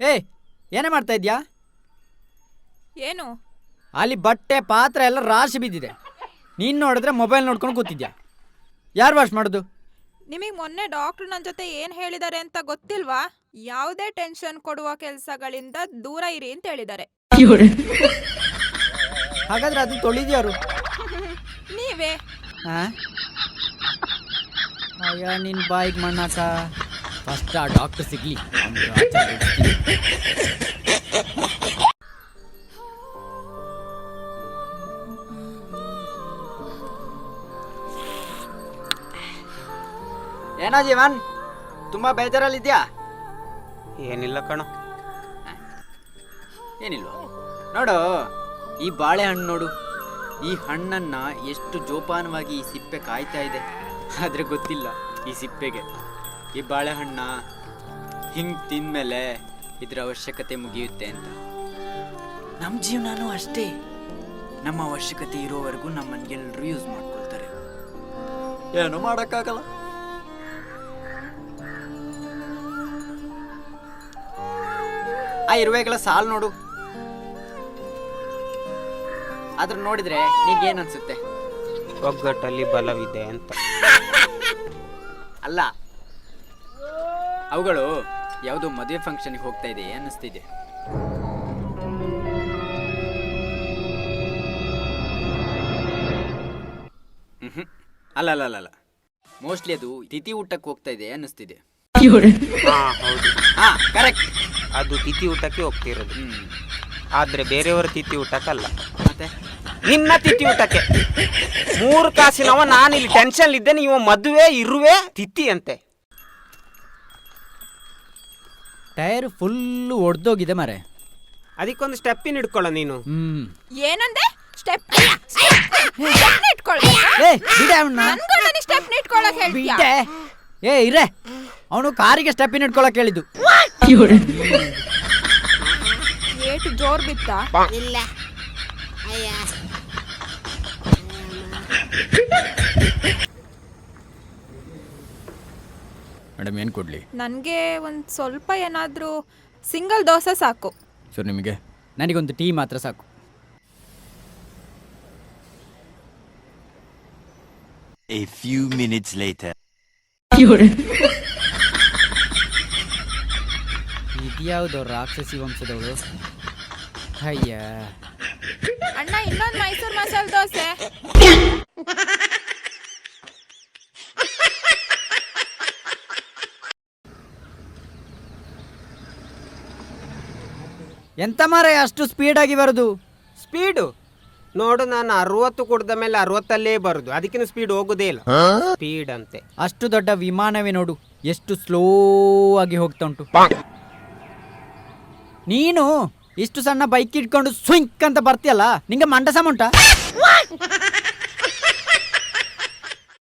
ಏ ಏನೇ ಮಾಡ್ತಾ ಇದ್ಯಾ? ಏನು? ಅಲ್ಲಿ ಬಟ್ಟೆ ಪಾತ್ರೆ ಎಲ್ಲ ರಾಶಿ ಬಿದ್ದಿದೆ. ನೀನು ನೋಡಿದ್ರೆ ಮೊಬೈಲ್ ನೋಡ್ಕೊಂಡು ಕೂತಿದ್ಯಾ? ಯಾರು ವಾಶ್ ಮಾಡೋದು? ನಿಮಗೆ ಮೊನ್ನೆ ಡಾಕ್ಟ್ರು ನನ್ನ ಜೊತೆ ಏನು ಹೇಳಿದ್ದಾರೆ ಅಂತ ಗೊತ್ತಿಲ್ವಾ? ಯಾವುದೇ ಟೆನ್ಷನ್ ಕೊಡುವ ಕೆಲಸಗಳಿಂದ ದೂರ ಇರಿ ಅಂತ ಹೇಳಿದ್ದಾರೆ. ಹಾಗಾದ್ರೆ ಅದು ತೊಳಿದ್ಯಾರು? ನೀವೇ? ಹಾ ಅಯ್ಯ ನಿನ್ನ ಬಾಯಿಗೆ ಮಣ್ಣಾಕ. ಫಸ್ಟ್ ಆ ಡಾಕ್ಟರ್ ಸಿಗ್ಲಿ. ಏನ ಜೀವನ್ ತುಂಬಾ ಬೇಜಾರಲ್ಲಿದ್ಯಾ ಏನಿಲ್ಲ ಕಣ. ಏನಿಲ್ಲ ನೋಡು ಈ ಬಾಳೆಹಣ್ಣು ನೋಡು. ಈ ಹಣ್ಣನ್ನ ಎಷ್ಟು ಜೋಪಾನವಾಗಿ ಈ ಸಿಪ್ಪೆ ಕಾಯ್ತಾ ಇದೆ. ಆದ್ರೆ ಗೊತ್ತಿಲ್ಲ ಈ ಸಿಪ್ಪೆಗೆ. ಈ ಬಾಳೆಹಣ್ಣ ಹಿಂಗ್ ತಿಂದ್ಮೇಲೆ ಇದ್ರ ಅವಶ್ಯಕತೆ ಮುಗಿಯುತ್ತೆ ಅಂತ. ನಮ್ಮ ಜೀವನನೂ ಅಷ್ಟೇ. ನಮ್ಮ ಅವಶ್ಯಕತೆ ಇರೋವರೆಗೂ ನಮ್ಮನ್ಗೆಲ್ಲರೂ ಯೂಸ್ ಮಾಡ್ಕೊಳ್ತಾರೆ. ಏನು ಮಾಡೋಕ್ಕಾಗಲ್ಲ? ಆ ಇರುವೆಗಳ ಸಾಲು ನೋಡು. ಅದ್ರ ನೋಡಿದ್ರೆ ನಿನ್ಗೇನ್ ಅನ್ಸುತ್ತೆ? ಒಗ್ಗಟ್ಟಲ್ಲಿ ಬಲವಿದೆ ಅಂತ. ಅಲ್ಲ ಅವುಗಳು ಯಾವುದೋ ಮದುವೆ ಫಂಕ್ಷನ್ಗೆ ಹೋಗ್ತಾ ಇದೆ ಅನ್ನಿಸ್ತಿದೆ. ಅಲ್ಲಲ್ಲ ಅಲ್ಲ ಅಲ್ಲ ಅಲ್ಲ ಅಲ್ಲ ಮೋಸ್ಟ್ಲಿ ಅದು ತಿಥಿ ಊಟಕ್ಕೆ ಹೋಗ್ತಾ ಇದೆ ಅನ್ನಿಸ್ತಿದೆ. ಹಾ ಹೌದು. ಹಾ ಕರೆಕ್ಟ್ ಅದು ತಿಥಿ ಊಟಕ್ಕೆ ಹೋಗ್ತಿರೋದು ಹ್ಮ್. ಆದ್ರೆ ಬೇರೆಯವರ ತಿಥಿ ಊಟಕ್ಕಲ್ಲ. ಮತ್ತೆ? ನಿನ್ನ ತಿಥಿ ಊಟಕ್ಕೆ. ಮೂರು ಕಾಸಿನವ ನಾನು ಇಲ್ಲಿ ಟೆನ್ಷನ್ ಇದ್ದೇನೆ ಇವ ಮದುವೆ ಇರುವೆ ತಿಥಿ ಅಂತೆ. ಟೈರ್ ಫುಲ್ ಒಡ್ದೋಗಿದೆ ಮಾರೆ. ಅದಕ್ಕೊಂದು ಸ್ಟೆಪ್ಪಿನ ಇಟ್ಕೊಳ್ಳ ನೀನು. ಹ್ಮ್. ಏನಂದೆ? ಸ್ಟೆಪ್ ಏ ಬಿಡೆ ಅವ್ನ. ಸ್ಟೆಪ್ ಇಟ್ಕೊಳಕ್ ಹೇಳ್ತೀಯಾ? ಬಿಟ್ಟೆ ಏ ಇರೇ ಅವನು ಕಾರಿಗೆ ಸ್ಟೆಪ್ಪಿನ ಇಟ್ಕೊಳಕ್ ಹೇಳಿದ್ದು. ಏಟು ಜೋರ್ ಬಿತ್ತಾ? ಇಲ್ಲ. ಮೇಡಮ್ ಏನು ಕೊಡಲಿ? ನನಗೆ ಒಂದು ಸ್ವಲ್ಪ ಏನಾದರೂ ಸಿಂಗಲ್ ದೋಸೆ ಸಾಕು. ಸರ್ ನಿಮಗೆ? ನನಗೊಂದು ಟೀ ಮಾತ್ರ ಸಾಕು. A few minutes later. ಇದ್ಯಾವುದೋ ರಾಕ್ಷಸಿ ವಂಶದವಳು? ಅಯ್ಯ. ಅಣ್ಣ ಇನ್ನೊಂದು ಮೈಸೂರು ಮಸಾಲೆ ದೋಸೆ. ಎಂತ ಮಾರೆ ಅಷ್ಟು ಸ್ಪೀಡಾಗಿ ಬರೋದು? ಸ್ಪೀಡು? ನೋಡು ನಾನು ಅರವತ್ತು ಕುಡ್ದ ಮೇಲೆ ಅರವತ್ತಲ್ಲೇ ಬರುದು. ಅದಕ್ಕಿಂತ ಸ್ಪೀಡ್ ಹೋಗುದೇ ಇಲ್ಲ. ಸ್ಪೀಡ್ ಅಂತೆ. ಅಷ್ಟು ದೊಡ್ಡ ವಿಮಾನವೇ ನೋಡು. ಎಷ್ಟು ಸ್ಲೋ ಆಗಿ ಹೋಗ್ತಾ ಉಂಟು ನೀನು ಇಷ್ಟು ಸಣ್ಣ ಬೈಕ್ ಇಟ್ಕೊಂಡು ಸ್ವಿಂಕ್ ಅಂತ ಬರ್ತೀಯಲ್ಲ? ನಿಂಗೆ ಮಂಡಸಮ ಉಂಟಾ?